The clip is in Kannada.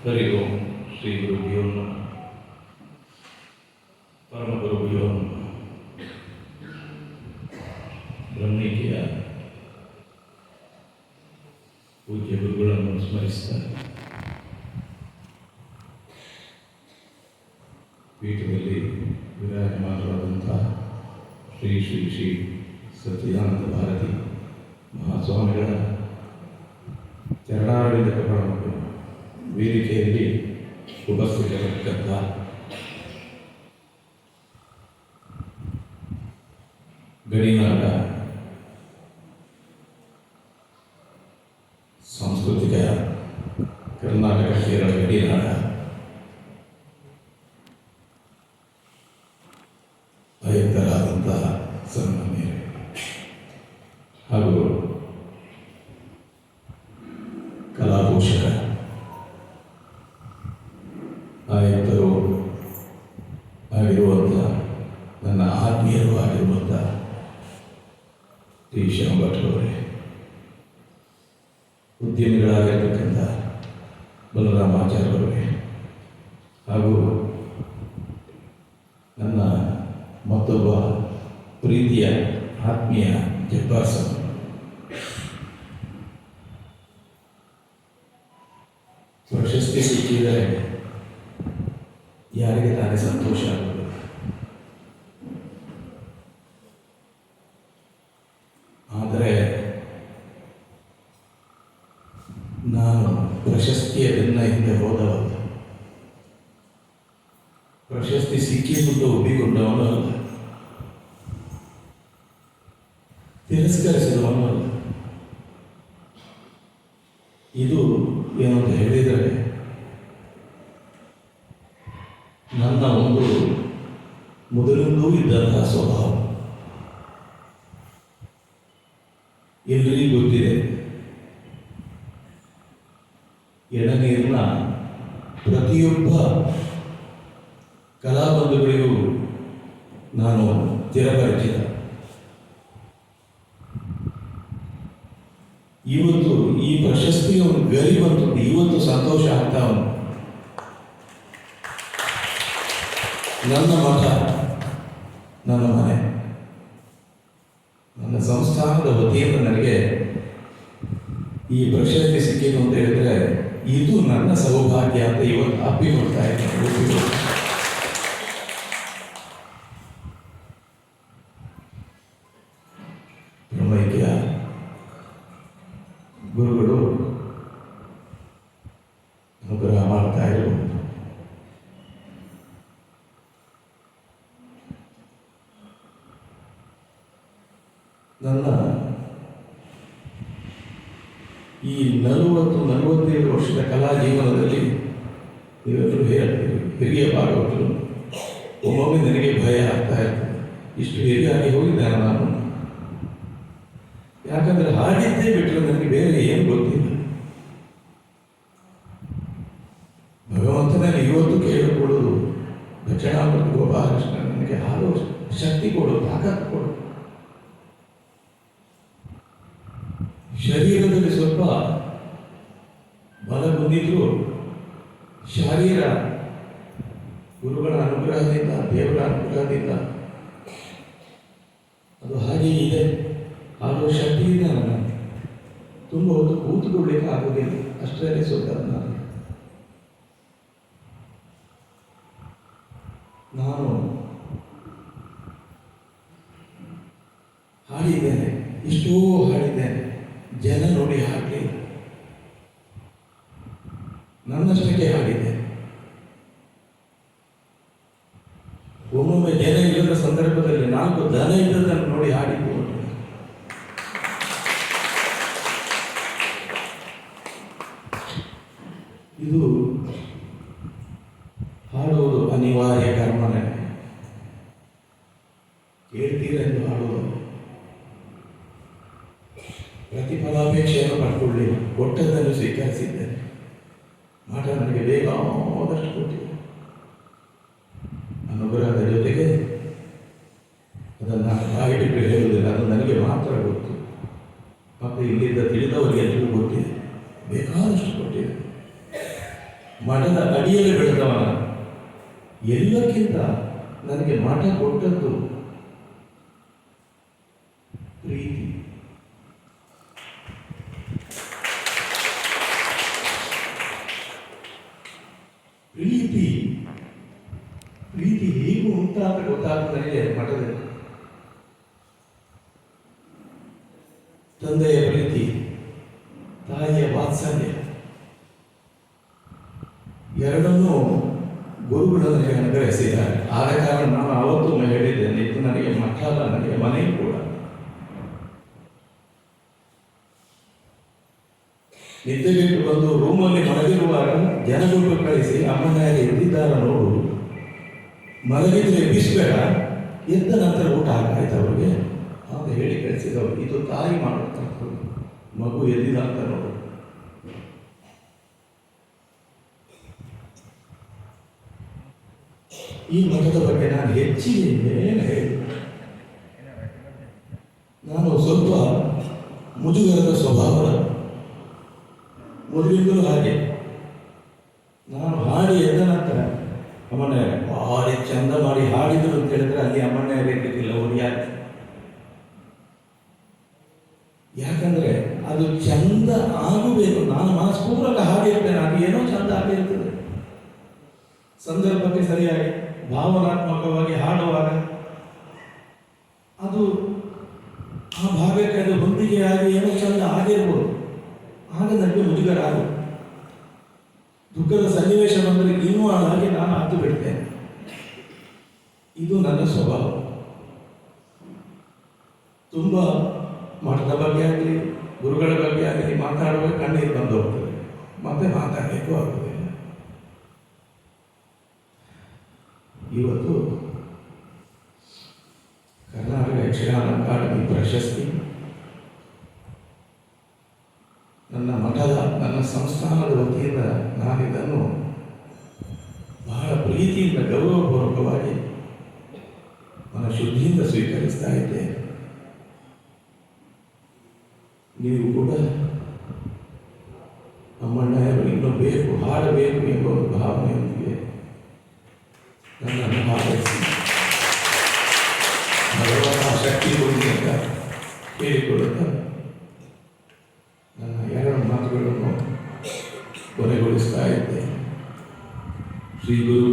ಹರಿ ಓಂ ಶ್ರೀ ಗುರುಭ್ಯೋ ನಮಃ ಪರಮ ಗುರುಭ್ಯೋ ನಮಃ ಬ್ರಹ್ಮಿಕೆಯ ಪೂಜ್ಯ ಗುರುಗಳನ್ನು ಸ್ಮರಿಸ್ತಾರೆ ಪೀಠದಲ್ಲಿ ವಿರಾಜಮಾನರಾದಂಥ ಶ್ರೀ ಶ್ರೀ ಶ್ರೀ ಸಚ್ಚಿದಾನಂದ ಭಾರತಿ ಮಹಾಸ್ವಾಮಿಗಳ ವೇದಿಕೆಯಲ್ಲಿ ಉಪಸ್ಥಿತರಿರ್ತಕ್ಕಂಥ ಗಡಿನಾಡ ಸಾಂಸ್ಕೃತಿಕ ಕರ್ನಾಟಕ ಕೇರಳ ಗಡಿನಾಡ ಆಯುಕ್ತರಾದಂತಹ ಸನ್ಮಾನ್ಯರು ಹಾಗೂ ಕಲಾಪೋಷಕ ಶ್ಯಾಮ್ ಭಟ್ರವರೇ ಉದ್ಯಮಿಗಳಾಗಿರ್ತಕ್ಕಂಥ ಬಲರಾಮಾಚಾರ್ಯವರೇ. ಹಾಗೂ ನನ್ನ ಮತ್ತೊಬ್ಬ ಪ್ರೀತಿಯ ಆತ್ಮೀಯ ಜಬ್ಬಾರ್ ಸರ್ ಪ್ರಶಸ್ತಿ ಸಿಕ್ಕಿದರೆ ಯಾರಿಗೆ ತಾನೇ ಸಂತೋಷ ಆಗುವುದು ಆದರೆ ನಾನು ಪ್ರಶಸ್ತಿಯ ಬೆನ್ನ ಹಿಂದೆ ಹೋದವಲ್ಲ ಪ್ರಶಸ್ತಿ ಸಿಕ್ಕಿದ್ದು ಒಪ್ಪಿಕೊಂಡವನು ಅಲ್ಲ. ತಿರಸ್ಕರಿಸಿದವನು ಅಲ್ಲ. ಇದು ಏನಂತ ಹೇಳಿದರೆ, ನನ್ನ ಒಂದು ಮೊದಲಿಂದೂ ಇದ್ದಂತಹ ಸ್ವಭಾವ. ಎಲ್ರಿಗೂ ಗೊತ್ತಿದೆ. ಎಳನೀರಿನ ಪ್ರತಿಯೊಬ್ಬ ಕಲಾಬಂಧುಗಳಿಗೂ ನಾನು ಚಿರಪರಿಚಿತ ಇವತ್ತು ಈ ಪ್ರಶಸ್ತಿಯ ಒಂದು ಗರಿ ಬಂತು. ಇವತ್ತು ಸಂತೋಷ ಆಗ್ತಾ ಉಂಟು. ನನ್ನ ಮಠ, ನನ್ನ ಮನೆ, ನನ್ನ ಸಂಸ್ಥಾನದ ವತಿಯಿಂದ ನನಗೆ ಈ ಪ್ರಶಸ್ತಿ ಸಿಕ್ಕಿತು ಅಂತ ಹೇಳಿದ್ರೆ ಇದು ನನ್ನ ಸೌಭಾಗ್ಯ ಅಂತ ಇವತ್ತು ಅಪ್ಪಿಕೊಳ್ತಾ ಇದ್ದೇನೆ ಈ ನಲವತ್ತು ನಲವತ್ತೇಳು ವರ್ಷದ ಕಲಾ ಜೀವನದಲ್ಲಿ ನೀವೆಲ್ಲರೂ ಹೇಳ್ತೀವಿ ಹಿರಿಯ ಭಾಗವತರು ಒಮ್ಮೊಮ್ಮೆ ನನಗೆ ಭಯ ಆಗ್ತಾ ಇರ್ತದೆ ಇಷ್ಟು ಹಿರಿಯಾಗಿ ಹೋಗಿದ್ದಾನೆ ನಾನು? ಯಾಕಂದರೆ ಹಾಡಿದ್ದೇ ಬಿಟ್ಟರೆ ನನಗೆ ಬೇರೆ ಏನು ಗೊತ್ತಿಲ್ಲ ಭಗವಂತನಲ್ಲಿ ಇವತ್ತು ಕೇಳಿಕೊಳ್ಳುವುದು ದಕ್ಷಿಣಾಮೃತ ಗೋಪಾಲಕೃಷ್ಣ ನನಗೆ ಹಾಡುವ ಶಕ್ತಿ ಕೊಡು ತಾಕತ್ತು ಕೊಡು ಶರೀರದಲ್ಲಿ ಸ್ವಲ್ಪ ಬಲ ಬಂದಿದ್ರು ಶರೀರ ಗುರುಗಳ ಅನುಗ್ರಹದಿಂದ, ದೇವರ ಅನುಗ್ರಹದಿಂದ ಅದು ಹಾಗೆ ಇದೆ. ಆಡುವ ಶಕ್ತಿ ಇದೆ ನನ್ನ ತುಂಬ ಹೊತ್ತು ಕೂತುಕೊಳ್ಳಿಕ್ಕೆ ಆಗೋದಿಲ್ಲ ಅಷ್ಟರಲ್ಲಿ ಸ್ವಲ್ಪ ನಾನು ಜನ ನೋಡಿ ಹಾಡಲಿ ನನ್ನಷ್ಟಕ್ಕೆ ಹಾಗಿದೆ. ಒಮ್ಮೊಮ್ಮೆ ಜನ ಇಲ್ಲದ ಸಂದರ್ಭದಲ್ಲಿ ನಾಲ್ಕು ದನ ಇದ್ದದನ್ನು ನೋಡಿ ಹಾಡಿದ್ದು ಇದು ಪ್ರತಿಫಲಾಪೇಕ್ಷೆಯನ್ನು ಪಡ್ಕೊಳ್ಳಿಲ್ಲ ಕೊಟ್ಟದ್ದನ್ನು ಸ್ವೀಕರಿಸಿದ್ದೇನೆ ಮಾಟ ನನಗೆ ಬೇಕಾದಷ್ಟು ಕೊಟ್ಟಿದೆ ಅನುಗ್ರಹದ ಜೊತೆಗೆ ಅದನ್ನು ಬಾಯಿಬಿಟ್ಟು ಹೇಳುವುದಿಲ್ಲ. ಅದು ನನಗೆ ಮಾತ್ರ ಗೊತ್ತು. ಮತ್ತು ಇಲ್ಲಿಂದ ತಿಳಿದವರಿಗೆ ಎಲ್ಲರಿಗೂ ಗೊತ್ತಿದೆ ಬೇಕಾದಷ್ಟು ಕೊಟ್ಟಿದೆ ಮಠದ ಅಡಿಯಲ್ಲಿ ಬೆಳೆದವನ. ಎಲ್ಲಕ್ಕಿಂತ ನನಗೆ ಮಠ ಕೊಟ್ಟದ್ದು ಪ್ರೀತಿ ಪ್ರೀತಿ ಪ್ರೀತಿ ಹೇಗೂ ಉಂಟಾದ ನನಗೆ ಮಠದಲ್ಲಿ ತಂದೆಯ ಪ್ರೀತಿ, ತಾಯಿಯ ವಾತ್ಸಲ್ಯ, ಎರಡನ್ನೂ ಗುರುಗಳು ನನಗೆ ಅನುಗ್ರಹಿಸಿದ್ದಾರೆ. ಆದ ಕಾರಣ ನಾನು ಅವತ್ತು ಹೇಳಿದ್ದೇನೆ, ಇದು ನನಗೆ ಮಠ ಅಲ್ಲ ನನಗೆ ಮನೆ ಕೂಡ. ನಿದ್ದೆಗೆಟ್ಟು ಬಂದು ರೂಮಲ್ಲಿ ಮಲಗಿರುವಾಗ ಜನಗಳು ಕಳಿಸಿ ಅಮ್ಮನಾಗಿ ಎದ್ದಿದ್ದಾರ ನೋಡು. ಮಲಗಿದ್ರೆ ಎಬ್ಬಿಸ್ಬೇಡ ಎದ್ದ ನಂತರ ಊಟ ಹಾಕಾಯ್ತು ಅವ್ರಿಗೆ. ಅಂತ ಹೇಳಿ ಕಳಿಸಿದವರು, ಇದು ತಾಯಿ ಮಾಡುವಂಥದ್ದು ಮಗು ಅಂತ ನೋಡು. ಈ ಮಠದ ಬಗ್ಗೆ ನಾನು ಹೆಚ್ಚಿಗೆ ಏನು ನಾನು ಸ್ವಲ್ಪ ಮುಜುಗರದ ಸ್ವಭಾವ ಮೊದಲಿಂದಲೂ ಹಾಗೆ ನಾನು ಹಾಡಿ ಎದ್ದ ನಂತರ ಅಮ್ಮಣ್ಣ ಭಾರಿ ಚಂದ ಮಾಡಿ ಹಾಡಿದ್ರು ಅಂತ ಹೇಳಿದ್ರೆ ಅಲ್ಲಿ ಅಮ್ಮಣ್ಣ ಬೇಕಿಲ್ಲ ಅವ್ರು ಯಾಕೆ ಯಾಕಂದ್ರೆ ಅದು ಚಂದ ಆಗಬೇಕು. ನಾನು ಮನಸ್ಪೂರ್ವಕ ಇರ್ತೇನೆ. ಅದು ಏನೋ ಚಂದ ಆಗಿರ್ತದೆ ಸಂದರ್ಭಕ್ಕೆ ಸರಿಯಾಗಿ ಭಾವನಾತ್ಮಕವಾಗಿ ಹಾಡುವಾಗ ಅದು ಆ ಭಾಗಕ್ಕೆ ಅದು ಹೊಂದಿಕೆಯಾಗಿ ಏನೋ ಚಂದ ಆಗಿರ್ಬೋದು. ಆಗ ನನಗೆ ಮುಜುಗರ ಆಗುತ್ತೆ. ದುಃಖದ ಸನ್ನಿವೇಶ ಬಂದರೆ ಇನ್ನೂ ಹಾಗೆ ನಾನು ಹತ್ತು ಬಿಡ್ತೇನೆ. ಇದು ನನ್ನ ಸ್ವಭಾವ. ತುಂಬ ಮಠದ ಬಗ್ಗೆ ಆಗಲಿ, ಗುರುಗಳ ಬಗ್ಗೆ ಆಗಲಿ ಮಾತಾಡುವಾಗ ಕಣ್ಣೀರು ಬಂದು ಹೋಗ್ತದೆ. ಮತ್ತೆ ಮಾತಾಡಬೇಕು ಆಗ್ತದೆ ಇವತ್ತು ಕರ್ನಾಟಕ ಯಕ್ಷಗಾನ ಅಕಾಡೆಮಿ ಪ್ರಶಸ್ತಿ, ನನ್ನ ಮಠದ, ನನ್ನ ಸಂಸ್ಥಾನದ ವತಿಯಿಂದ ನಾನಿದನ್ನು ಬಹಳ ಪ್ರೀತಿಯಿಂದ ಗೌರವಪೂರ್ವಕವಾಗಿ ನನ್ನ ಶುದ್ಧಿಯಿಂದ ಸ್ವೀಕರಿಸ್ತಾ ಇದ್ದೇನೆ. ನೀವು ಕೂಡ ನಮ್ಮಣ್ಣವರು ಇನ್ನೂ ಬೇಕು, ಹಾಡಬೇಕು ಎಂಬ ಒಂದು ಭಾವನೆಯೊಂದಿಗೆ ನನ್ನನ್ನು ಹಾರೈಸಿ ಭಗವಂತ ಶಕ್ತಿ ಕೊಡಿ ಅಂತ ಕೇಳಿಕೊಳ್ಳುತ್ತಾ ನನ್ನ ಎರಡು ಮಾತುಗಳನ್ನು ಕೊನೆಗೊಳಿಸ್ತಾ ಇದ್ದೆ. ಶ್ರೀ ಗುರು